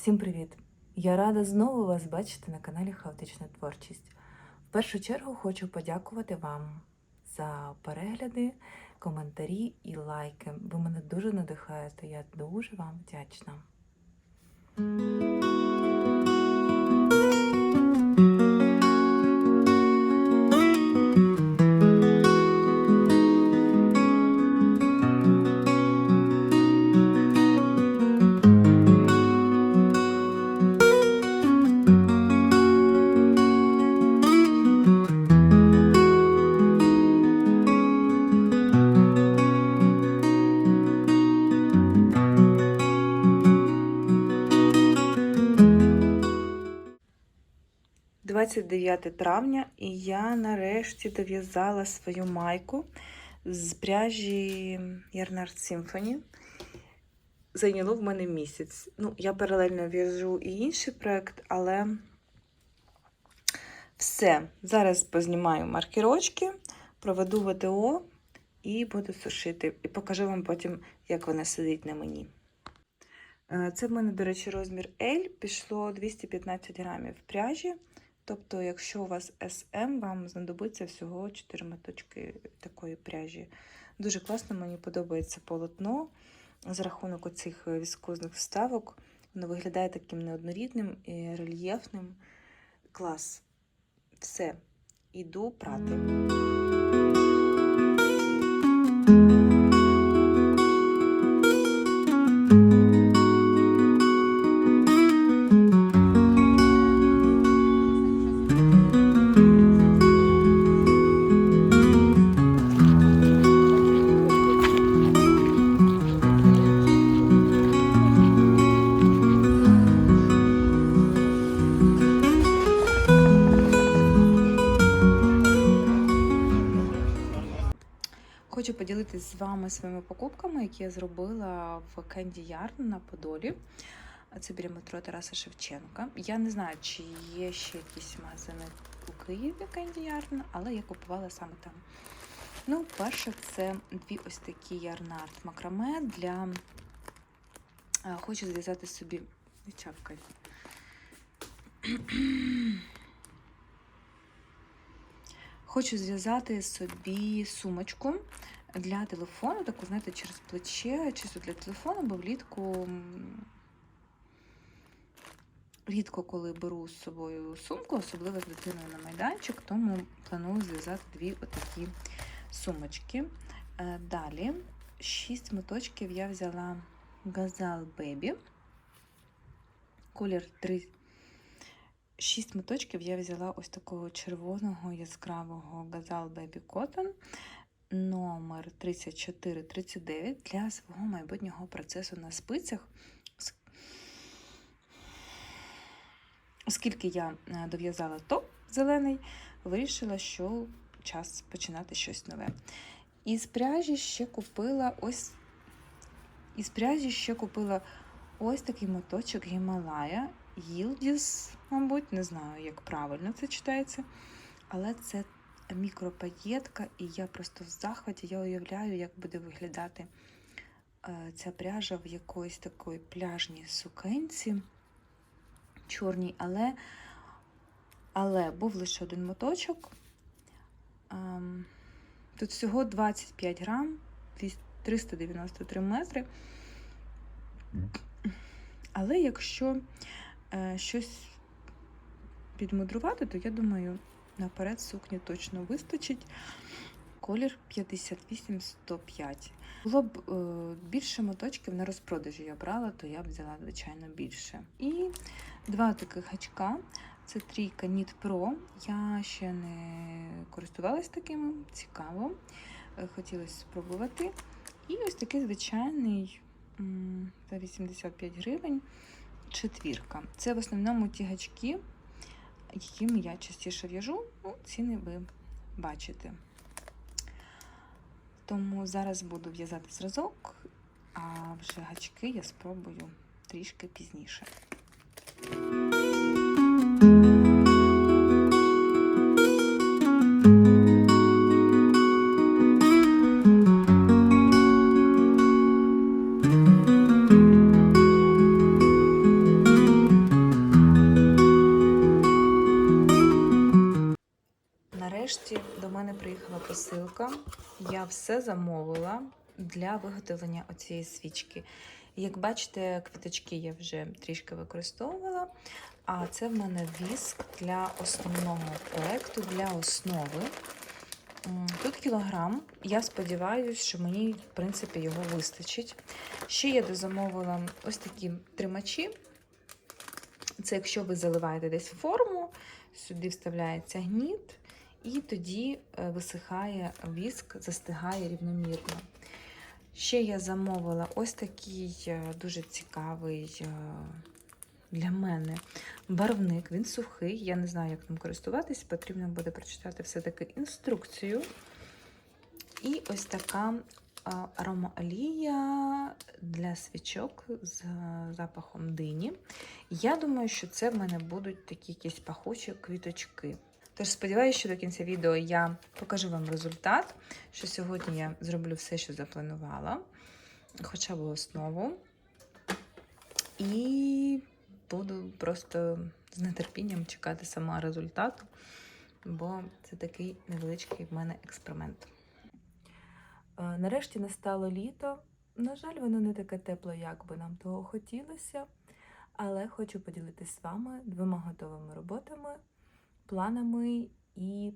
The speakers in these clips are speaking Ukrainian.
Всім привіт! Я рада знову вас бачити на каналі Хаотична Творчість. В першу чергу хочу подякувати вам за перегляди, коментарі і лайки. Ви мене дуже надихаєте. Я дуже вам вдячна. – 29 травня, і я нарешті дов'язала свою майку з пряжі Ярнард Symphony. Зайняло в мене місяць. Ну, я паралельно в'яжу і інший проект, але все. Зараз познімаю маркерочки, проведу ВДО і буду сушити. І покажу вам потім, як вона сидить на мені. Е, Це в мене, до речі, розмір L. Пішло 215 грамів пряжі. Тобто, якщо у вас SM, вам знадобиться всього 4 моточки такої пряжі. Дуже класно, мені подобається полотно. За рахунок оцих віскозних вставок. Воно виглядає таким неоднорідним і рельєфним. Клас. Все, іду прати. З вами своїми покупками, які я зробила в Candy Yarn на Подолі. Це біля метро Тараса Шевченка. Я не знаю, чи є ще якісь магазини у Києві Candy Yarn, але я купувала саме там. Ну, перше, це дві ось такі ярнард макраме для. Хочу зв'язати собі. Не чавкай. Хочу зв'язати собі сумочку для телефону, таку, знаєте, через плече, чисто для телефону, бо влітку рідко коли беру з собою сумку, особливо з дитиною на майданчик, тому планую зв'язати дві отакі сумочки. Е, Далі, шість моточків я взяла Gazal Baby. Колір 3 Шість моточків я взяла ось такого червоного яскравого Gazal Baby Cotton номер 3439 для свого майбутнього процесу на спицях. Оскільки я е, дов'язала топ зелений, вирішила, що час починати щось нове. Із пряжі ще купила ось із пряжі ще купила ось такий моточок Гімалая. Yildiz, мабуть, не знаю, як правильно це читається. Але це мікропаєтка, і я просто в захваті. Я уявляю, як буде виглядати е, ця пряжа в якоїсь такої пляжній сукенці, чорній, але але був лише один моточок. Ем, Тут всього 25 грам, 393 метри. Але якщо е, щось підмудрувати, то я думаю, наперед сукні точно вистачить. Колір 58-105. Було б е, більше моточків на розпродажі я брала, то я б взяла, звичайно, більше. І два таких гачка. Це трійка Knit Pro. Я ще не користувалась таким, цікаво. Е, Хотілося спробувати. І ось такий звичайний за 85 гривень четвірка. Це в основному ті гачки, якими я частіше в'яжу. Ну, ціни ви бачите. Тому зараз буду в'язати зразок, а вже гачки я спробую трішки пізніше. Нарешті до мене приїхала посилка. Я все замовила для виготовлення оцієї свічки. Як бачите, квіточки я вже трішки використовувала. А це в мене віск для основного проекту, для основи. Тут кілограм. Я сподіваюся, що мені, в принципі, його вистачить. Ще я дозамовила ось такі тримачі. Це якщо ви заливаєте десь форму, сюди вставляється гніт, і тоді е, висихає віск, застигає рівномірно. Ще я замовила ось такий е, дуже цікавий е, для мене барвник. Він сухий. Я не знаю, як ним користуватись. Потрібно буде прочитати все-таки інструкцію. І ось така аромаолія для свічок з запахом дині. Я думаю, що це в мене будуть такі якісь пахучі квіточки. Тож сподіваюся, що до кінця відео я покажу вам результат, що сьогодні я зроблю все, що запланувала, хоча б основу. І буду просто з нетерпінням чекати сама результату, бо це такий невеличкий в мене експеримент. Е, Нарешті настало літо. На жаль, воно не таке тепле, як би нам того хотілося. Але хочу поділитися з вами двома готовими роботами, планами і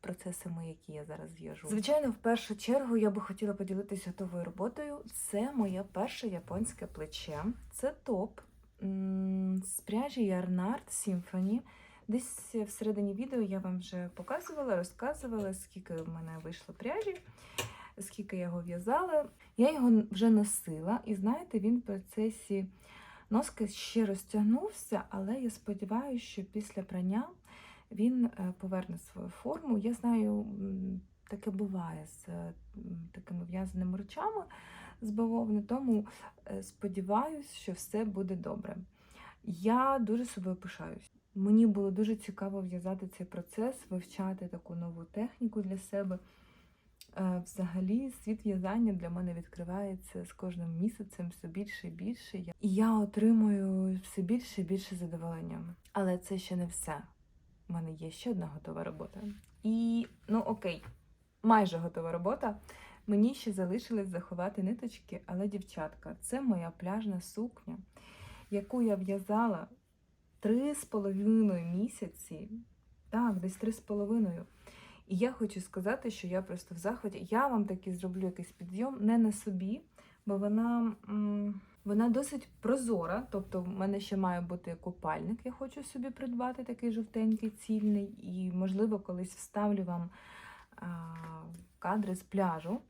процесами, які я зараз в'яжу. Звичайно, в першу чергу я би хотіла поділитися готовою роботою. Це моє перше японське плече. Це топ з пряжі Yarnart Symphony. Десь всередині відео я вам вже показувала, розказувала, скільки в мене вийшло пряжі, скільки я його в'язала. Я його вже носила, і знаєте, він в процесі носки ще розтягнувся, але я сподіваюся, що після прання він е, поверне свою форму. Я знаю, таке буває з е, такими в'язаними речами з бавовни, тому е, сподіваюся, що все буде добре. Я дуже собою пишаюсь. Мені було дуже цікаво в'язати цей процес, вивчати таку нову техніку для себе. Взагалі, світ в'язання для мене відкривається з кожним місяцем все більше і більше. І я отримую все більше і більше задоволення. Але це ще не все. У мене є ще одна готова робота. І ну окей, майже готова робота. Мені ще залишилось заховати ниточки, але дівчатка, це моя пляжна сукня, яку я в'язала три з половиною місяці. Так, десь три з половиною. І я хочу сказати, що я просто в захваті. Я вам таки зроблю якийсь підйом не на собі, бо вона, м, вона досить прозора. Тобто, в мене ще має бути купальник. Я хочу собі придбати такий жовтенький, цільний, і, можливо, колись вставлю вам а, кадри з пляжу.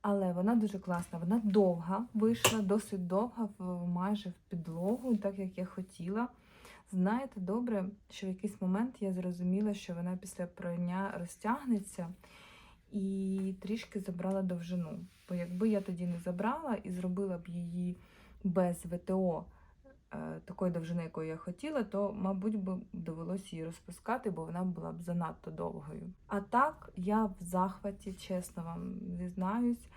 Але вона дуже класна. Вона довга вийшла, досить довга, майже в підлогу, так як я хотіла. Знаєте, добре, що в якийсь момент я зрозуміла, що вона після прання розтягнеться і трішки забрала довжину. Бо якби я тоді не забрала і зробила б її без ВТО е, такої довжини, якої я хотіла, то, мабуть, би довелося її розпускати, бо вона була б занадто довгою. А так, я в захваті, чесно вам зізнаюсь.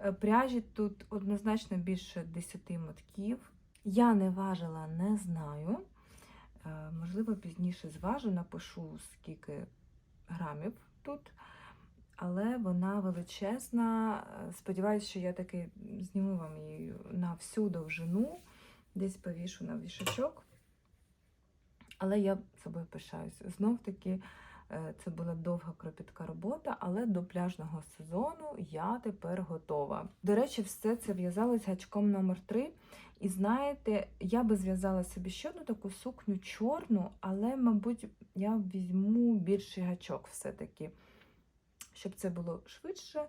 Е, Пряжі тут однозначно більше 10 мотків. Я не важила, не знаю. Е, Можливо, пізніше зважу, напишу, скільки грамів тут. Але вона величезна. Е, Сподіваюсь, що я таки зніму вам її на всю довжину, десь повішу на вішачок. Але я собою пишаюсь. Знов таки, е, це була довга кропітка робота, але до пляжного сезону я тепер готова. До речі, все це в'язалось гачком номер 3 і знаєте, я би зв'язала собі ще одну таку сукню чорну, але, мабуть, я візьму більший гачок все-таки, щоб це було швидше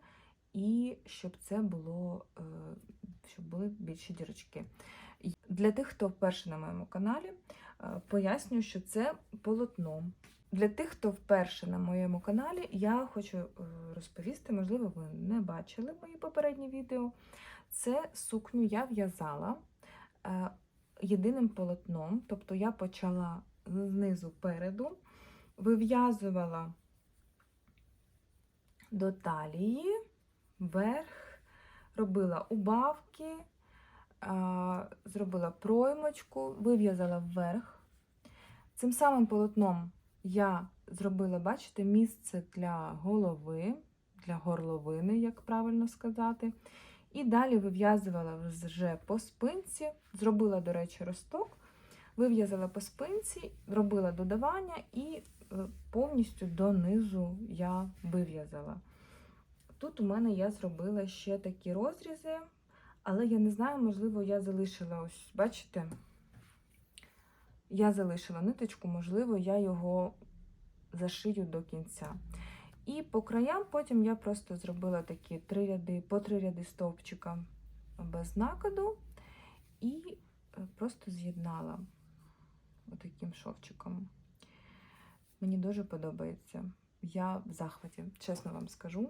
і щоб це було, е, щоб були більші дірочки. Для тих, хто вперше на моєму каналі, е, пояснюю, що це полотно. Для тих, хто вперше на моєму каналі, я хочу е, розповісти, можливо, ви не бачили мої попередні відео. Це сукню я в'язала єдиним полотном, тобто я почала знизу переду, вив'язувала до талії, вверх, робила убавки, зробила проймочку, вив'язала вверх. Цим самим полотном я зробила, бачите, місце для голови, для горловини, як правильно сказати. І далі вив'язувала вже по спинці, зробила, до речі, росток, вив'язала по спинці, робила додавання і повністю донизу я вив'язала. Тут у мене я зробила ще такі розрізи, але я не знаю, можливо, я залишила ось, бачите, я залишила ниточку, можливо, я його зашию до кінця. І по краям потім я просто зробила такі три ряди, по три ряди стовпчика без накиду і е, просто з'єднала отаким шовчиком. Мені дуже подобається. Я в захваті, чесно вам скажу.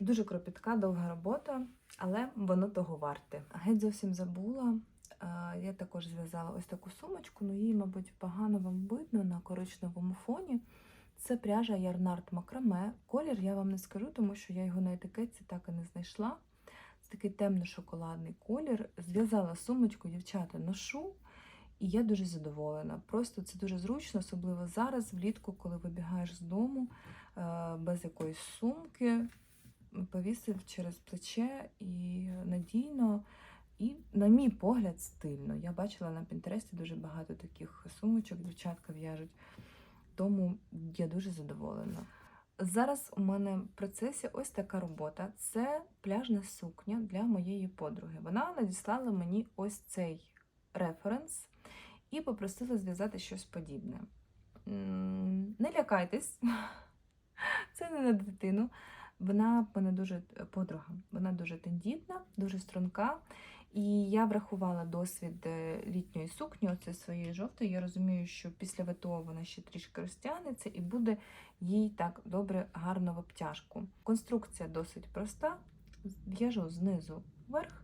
Дуже кропітка, довга робота, але воно того варте. Геть зовсім забула. е, Я також зв'язала ось таку сумочку, ну її, мабуть, погано вам видно на коричневому фоні. Це пряжа Ярнард Макраме. Колір я вам не скажу, тому що я його на етикетці так і не знайшла. Це такий темно-шоколадний колір. Зв'язала сумочку, дівчата, ношу, і я дуже задоволена. Просто це дуже зручно, особливо зараз, влітку, коли вибігаєш з дому е, без якоїсь сумки, повісив через плече і надійно. І, на мій погляд, стильно. Я бачила на Пінтересті дуже багато таких сумочок, дівчатка в'яжуть. Тому я дуже задоволена. Зараз у мене в процесі ось така робота. Це пляжна сукня для моєї подруги. Вона надіслала мені ось цей референс і попросила зв'язати щось подібне. Не лякайтесь, це не на дитину. Вона мене дуже подруга, вона дуже тендітна, дуже струнка. І я врахувала досвід е, літньої сукні, оце своєї жовтої. Я розумію, що після ВТО вона ще трішки розтягнеться і буде їй так добре, гарно в обтяжку. Конструкція досить проста. В'яжу знизу вверх.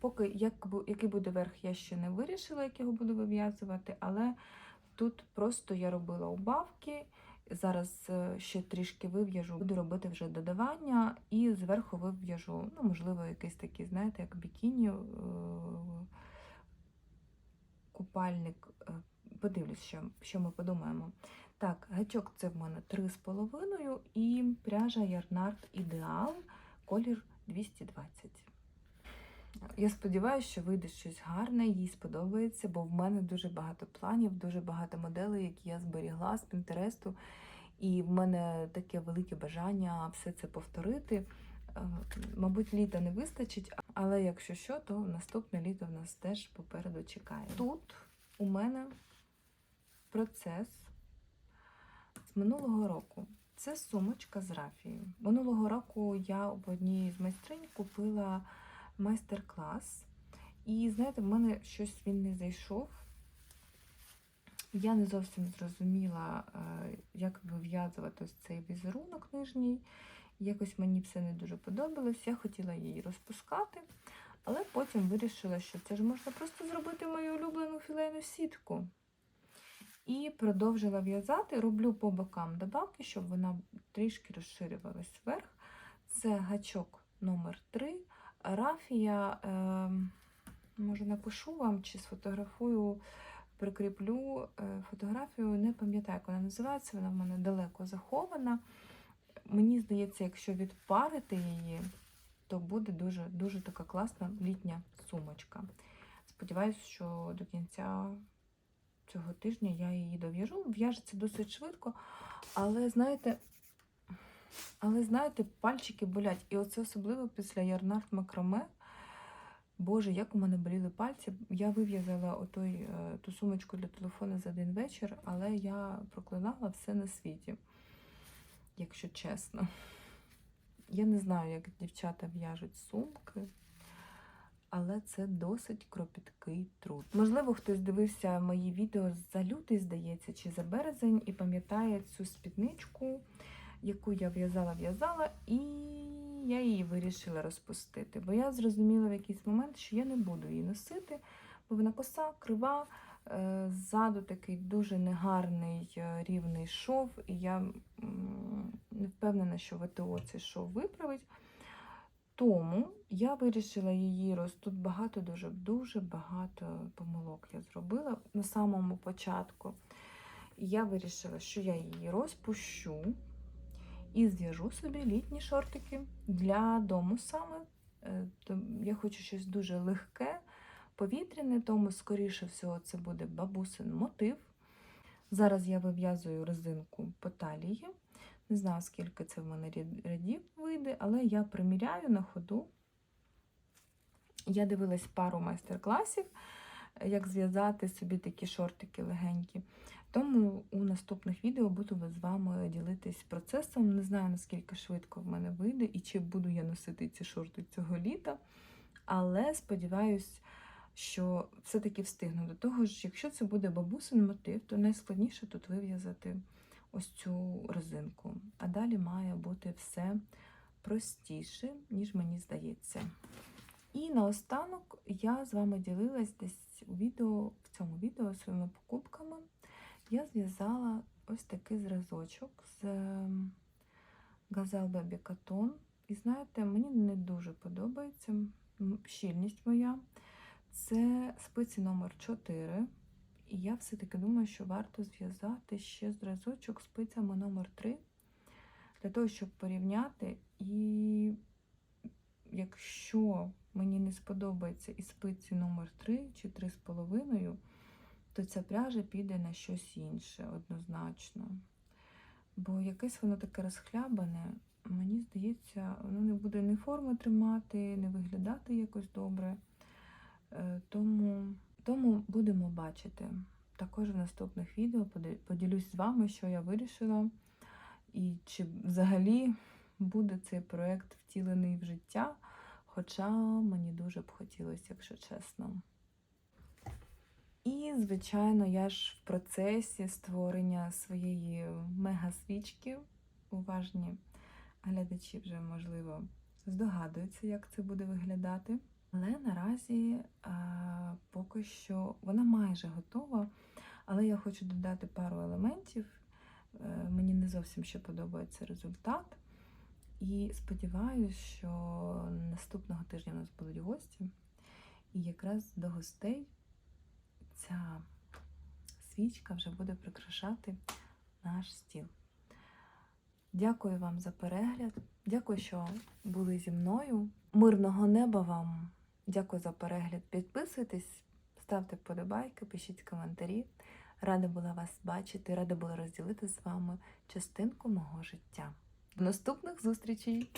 Поки як, який буде верх, я ще не вирішила, як його буду вив'язувати, але тут просто я робила убавки. Зараз е, ще трішки вив'яжу, буду робити вже додавання і зверху вив'яжу, ну, можливо, якийсь такий, знаєте, як бікіні, е, купальник. Е, Подивлюсь, що, що ми подумаємо. Так, гачок це в мене 3,5 і пряжа Ярнард Ідеал, колір 220. Я сподіваюся, що вийде щось гарне, їй сподобається, бо в мене дуже багато планів, дуже багато моделей, які я зберігла з Пінтересту. І в мене таке велике бажання все це повторити. Е, Мабуть, літа не вистачить, але якщо що, то наступне літо в нас теж попереду чекає. Тут у мене процес з минулого року. Це сумочка з рафією. Минулого року я в одній з майстринь купила майстер-клас. І знаєте, в мене щось він не зайшов. Я не зовсім зрозуміла, е, як вив'язувати ось цей візерунок нижній. Якось мені все не дуже подобалось. Я хотіла її розпускати, але потім вирішила, що це ж можна просто зробити мою улюблену філейну сітку. І продовжила в'язати, роблю по бокам добавки, щоб вона трішки розширювалась вверх. Це гачок номер 3 Рафія, е, може, напишу вам чи сфотографую, прикріплю е, фотографію, не пам'ятаю, як вона називається, вона в мене далеко захована. Мені здається, якщо відпарити її, то буде дуже, дуже така класна літня сумочка. Сподіваюсь, що до кінця цього тижня я її дов'яжу. В'яжеться досить швидко, але знаєте, але знаєте, пальчики болять. І оце особливо після Ярнард Макраме. Боже, як у мене боліли пальці. Я вив'язала отой, е, ту сумочку для телефону за один вечір, але я проклинала все на світі, якщо чесно. Я не знаю, як дівчата в'яжуть сумки, але це досить кропіткий труд. Можливо, хтось дивився мої відео за лютий, здається, чи за березень, і пам'ятає цю спідничку, яку я в'язала-в'язала, і я її вирішила розпустити. Бо я зрозуміла в якийсь момент, що я не буду її носити, бо вона коса, крива, е, ззаду такий дуже негарний е, рівний шов, і я не впевнена, що ВТО цей шов виправить. Тому я вирішила її роз... Тут багато, дуже дуже багато помилок я зробила на самому початку. Я вирішила, що я її розпущу і зв'яжу собі літні шортики для дому саме. Е, Я хочу щось дуже легке, повітряне, тому, скоріше всього, це буде бабусин мотив. Зараз я вив'язую резинку по талії. Не знаю, скільки це в мене рядів вийде, але я приміряю на ходу. Я дивилась пару майстер-класів, як зв'язати собі такі шортики легенькі. Тому у наступних відео буду з вами ділитись процесом. Не знаю, наскільки швидко в мене вийде і чи буду я носити ці шорти цього літа. Але сподіваюсь, що все-таки встигну. До того ж, якщо це буде бабусин мотив, то найскладніше тут вив'язати ось цю резинку. А далі має бути все простіше, ніж мені здається. І наостанок я з вами ділилась десь у відео, в цьому відео своїми покупками. Я зв'язала ось такий зразочок з ем, Gazelle Baby Cotton. І знаєте, мені не дуже подобається щільність моя. Це спиці номер 4. І я все-таки думаю, що варто зв'язати ще зразочок спицями номер 3 для того, щоб порівняти. І якщо мені не сподобається і спиці номер 3 чи 3,5, то ця пряжа піде на щось інше однозначно. Бо якесь воно таке розхлябане, мені здається, воно не буде ні форму тримати, не виглядати якось добре. Е, Тому, тому будемо бачити. Також в наступних відео поділюсь з вами, що я вирішила, і чи взагалі буде цей проєкт втілений в життя. Хоча мені дуже б хотілося, якщо чесно. І, звичайно, я ж в процесі створення своєї мега-свічки. Уважні глядачі вже, можливо, здогадуються, як це буде виглядати. Але наразі а, поки що вона майже готова. Але я хочу додати пару елементів. Е, Мені не зовсім ще подобається результат. І сподіваюся, що наступного тижня у нас будуть гості. І якраз до гостей ця свічка вже буде прикрашати наш стіл. Дякую вам за перегляд. Дякую, що були зі мною. Мирного неба вам. Дякую за перегляд. Підписуйтесь, ставте вподобайки, пишіть коментарі. Рада була вас бачити, рада була розділити з вами частинку мого життя. До наступних зустрічей!